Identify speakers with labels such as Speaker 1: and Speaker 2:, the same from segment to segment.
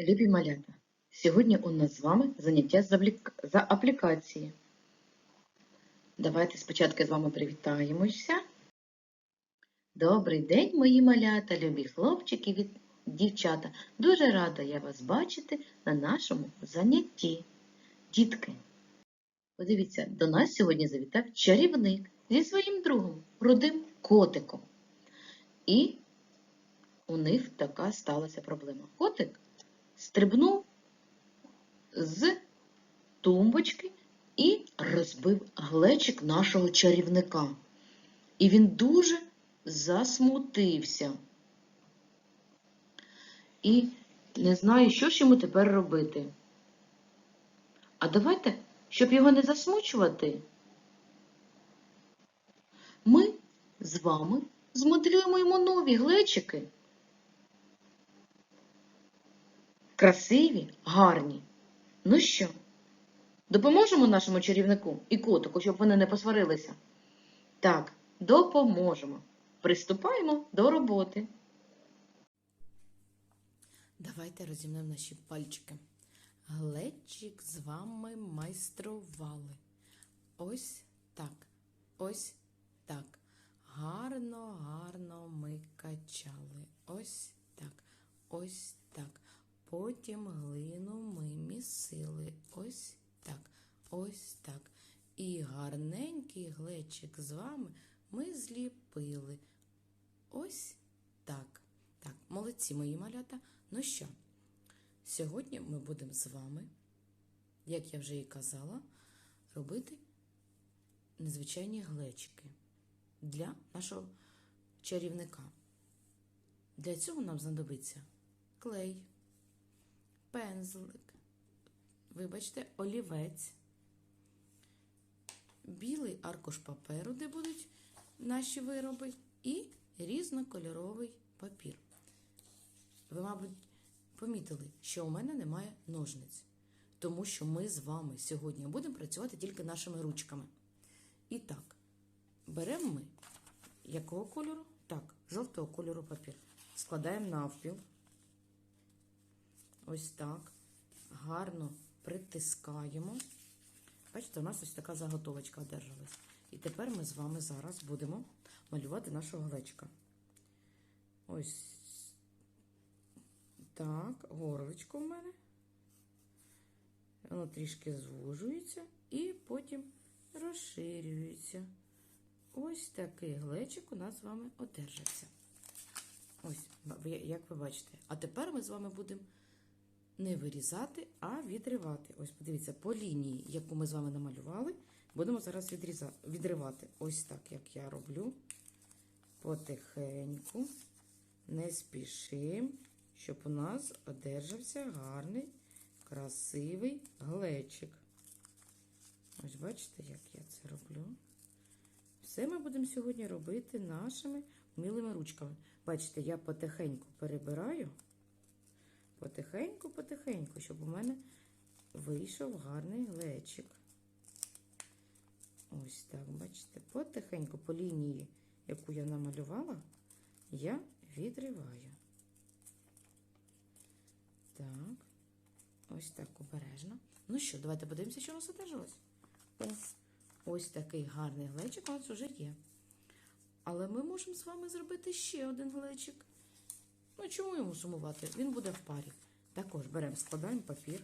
Speaker 1: Любі малята, сьогодні у нас з вами заняття за аплікації. Давайте спочатку з вами привітаємося. Добрий день, мої малята, любі хлопчики і дівчата. Дуже рада я вас бачити на нашому занятті. Дітки, подивіться, до нас сьогодні завітав чарівник зі своїм другом, рудим котиком. І у них така сталася проблема. Котик стрибнув з тумбочки і розбив глечик нашого чарівника. І він дуже засмутився. І не знає, що ж йому тепер робити. А давайте, щоб його не засмучувати, ми з вами змоделюємо йому нові глечики. Красиві, гарні. Ну що, допоможемо нашому чарівнику і котику, щоб вони не посварилися? Так, допоможемо. Приступаємо до роботи.
Speaker 2: Давайте розімнемо наші пальчики. Глечик з вами майстрували. Ось так, ось так. Гарно, гарно ми качали. Ось так, ось так. Потім глину ми місили. Ось так, ось так. І гарненький глечик з вами ми зліпили. Ось так. Так, молодці мої малята. Ну що, сьогодні ми будемо з вами, як я вже і казала, робити незвичайні глечики для нашого чарівника. Для цього нам знадобиться клей, пензлик, вибачте, олівець, білий аркуш паперу, де будуть наші вироби, і різнокольоровий папір. Ви, мабуть, помітили, що у мене немає ножниць, тому що ми з вами сьогодні будемо працювати тільки нашими ручками. І так, беремо ми якого кольору? Так, жовтого кольору папір. Складаємо навпіл. Ось так. Гарно притискаємо. Бачите, у нас ось така заготовочка одержалась. І тепер ми з вами зараз будемо малювати нашого глечка. Ось так, горличко в мене. Воно трішки звужується і потім розширюється. Ось такий глечик у нас з вами одержався. Ось, як ви бачите. А тепер ми з вами будемо не вирізати, а відривати. Ось, подивіться, по лінії, яку ми з вами намалювали, будемо зараз відривати. Ось так, як я роблю. Потихеньку, не спішимо, щоб у нас одержався гарний, красивий глечик. Ось бачите, як я це роблю. Все ми будемо сьогодні робити нашими милими ручками. Бачите, я потихеньку перебираю, потихеньку, потихеньку, щоб у мене вийшов гарний глечик. Ось так, бачите, потихеньку по лінії, яку я намалювала, я відриваю. Так, ось так обережно. Ну що, давайте подивимося, що у нас одержалось. О, ось такий гарний глечик у нас вже є. Але ми можемо з вами зробити ще один глечик. Ну, чому йому сумувати? Він буде в парі. Також беремо, складаємо папір.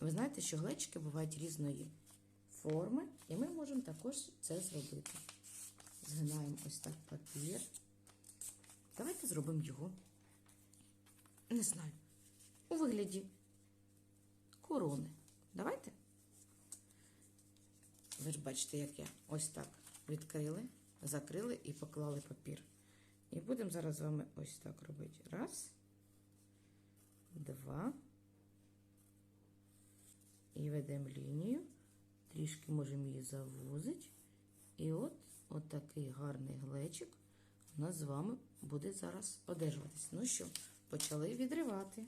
Speaker 2: Ви знаєте, що глечики бувають різної форми, і ми можемо також це зробити. Згинаємо ось так папір. Давайте зробимо його. Не знаю. У вигляді корони. Давайте. Ви ж бачите, як я ось так відкрили, закрили і поклали папір. І будемо зараз з вами ось так робити. Раз, два. І ведемо лінію. Трішки можемо її завузити. І от, от такий гарний глечик у нас з вами буде зараз одержуватись. Ну що, почали відривати.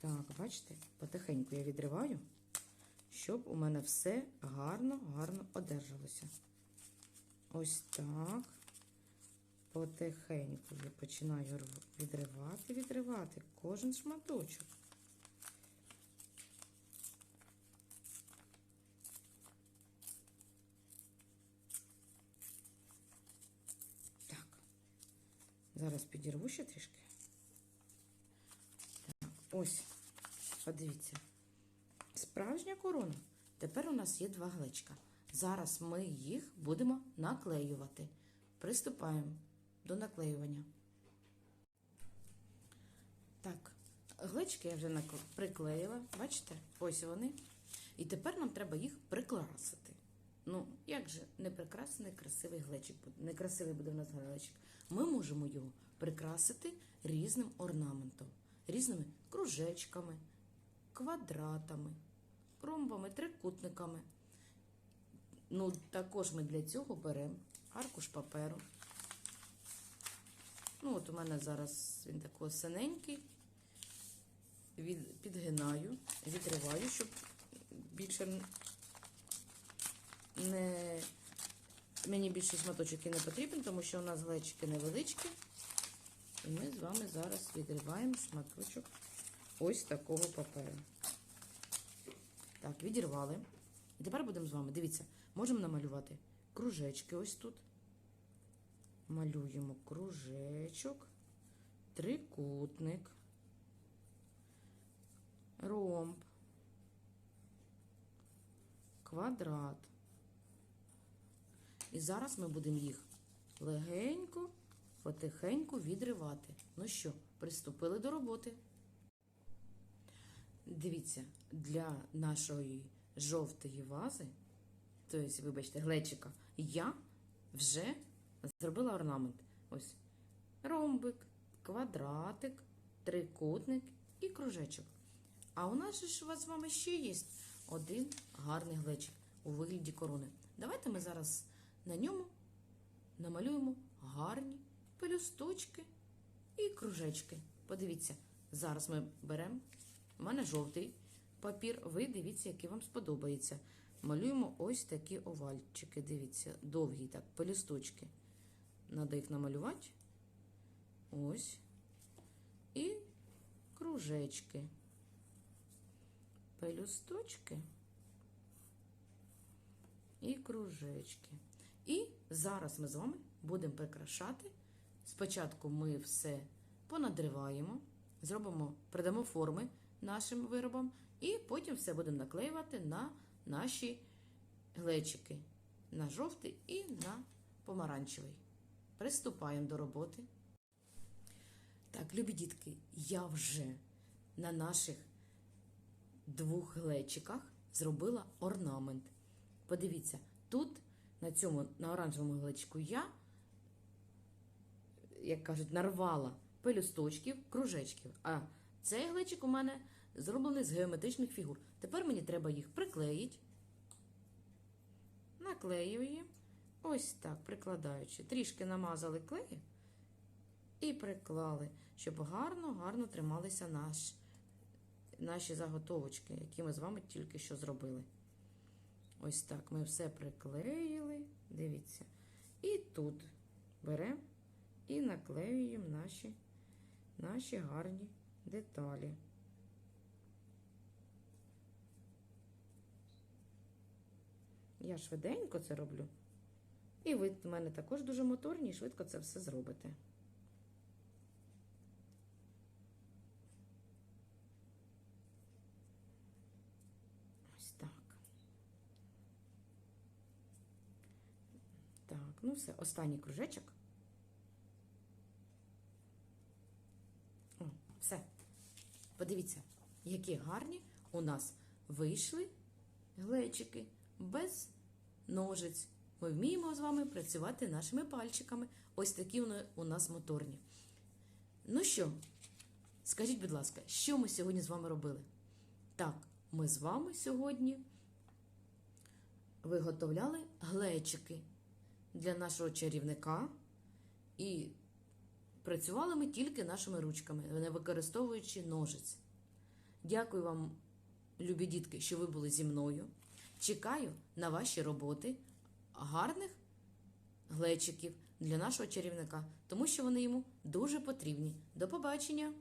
Speaker 2: Так, бачите, потихеньку я відриваю, щоб у мене все гарно-гарно одержалося. Ось так. потихеньку я починаю відривати, відривати кожен шматочок. Так. Зараз підірву ще трішки. Так, ось. Подивіться. Справжня корона. Тепер у нас є два глечка. Зараз ми їх будемо наклеювати. Приступаємо до наклеювання. Так, глечки я вже приклеїла. Бачите? Ось вони. І тепер нам треба їх прикрасити. Ну, як же не прикрасений красивий глечик. Некрасивий буде в нас глечик. Ми можемо його прикрасити різним орнаментом, різними кружечками, квадратами, ромбами, трикутниками. Ну, також ми для цього беремо аркуш паперу. Ну, от у мене зараз він такий синенький. Підгинаю, відриваю, щоб більше не мені більше шматочок і не потрібен, тому що у нас глечики невеличкі. І ми з вами зараз відриваємо шматочок ось такого паперу. Так, відірвали. І тепер будемо з вами. Дивіться, можемо намалювати кружечки ось тут. Малюємо кружечок, трикутник, ромб, квадрат. І зараз ми будемо їх легенько, потихеньку відривати. Ну що, приступили до роботи. Дивіться, для нашої жовтої вази, тобто, вибачте, глечика, я вже зробила орнамент. Ось ромбик, квадратик, трикутник і кружечок. А у нас ж у вас з вами ще є один гарний глечик у вигляді корони. Давайте ми зараз на ньому намалюємо гарні пелюсточки і кружечки. Подивіться, зараз ми беремо. У мене жовтий папір. Ви дивіться, який вам сподобається. Малюємо ось такі овальчики. Дивіться, довгі так, пелюсточки. Надо їх намалювати. Ось. І кружечки. Пелюсточки і кружечки. І зараз ми з вами будемо прикрашати. Спочатку ми все понадриваємо, зробимо, придамо форми нашим виробам, і потім все будемо наклеювати на наші глечики, на жовтий і на помаранчевий. Приступаємо до роботи. Так, любі дітки, я вже на наших двох глечиках зробила орнамент. Подивіться, тут на цьому на оранжевому глечику я, як кажуть, нарвала пелюсточків, кружечків. А цей глечик у мене зроблений з геометричних фігур. Тепер мені треба їх приклеїти. Наклеюємо. Ось так, прикладаючи. Трішки намазали клею і приклали, щоб гарно-гарно трималися наш, наші заготовочки, які ми з вами тільки що зробили. Ось так ми все приклеїли. Дивіться. І тут беремо і наклеюємо наші, наші гарні деталі. Я швиденько це роблю. І ви в мене також дуже моторні швидко це все зробите. Ось так. Так, ну все, останній кружечок. Все. Подивіться, які гарні у нас вийшли глечики без ножиць. Ми вміємо з вами працювати нашими пальчиками. Ось такі у нас моторні. Ну що, скажіть, будь ласка, що ми сьогодні з вами робили? Так, ми з вами сьогодні виготовляли глечики для нашого чарівника. І працювали ми тільки нашими ручками, не використовуючи ножиць. Дякую вам, любі дітки, що ви були зі мною. Чекаю на ваші роботи, гарних глечиків, для нашого чарівника, тому що вони йому дуже потрібні. До побачення!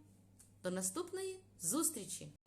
Speaker 2: До наступної зустрічі!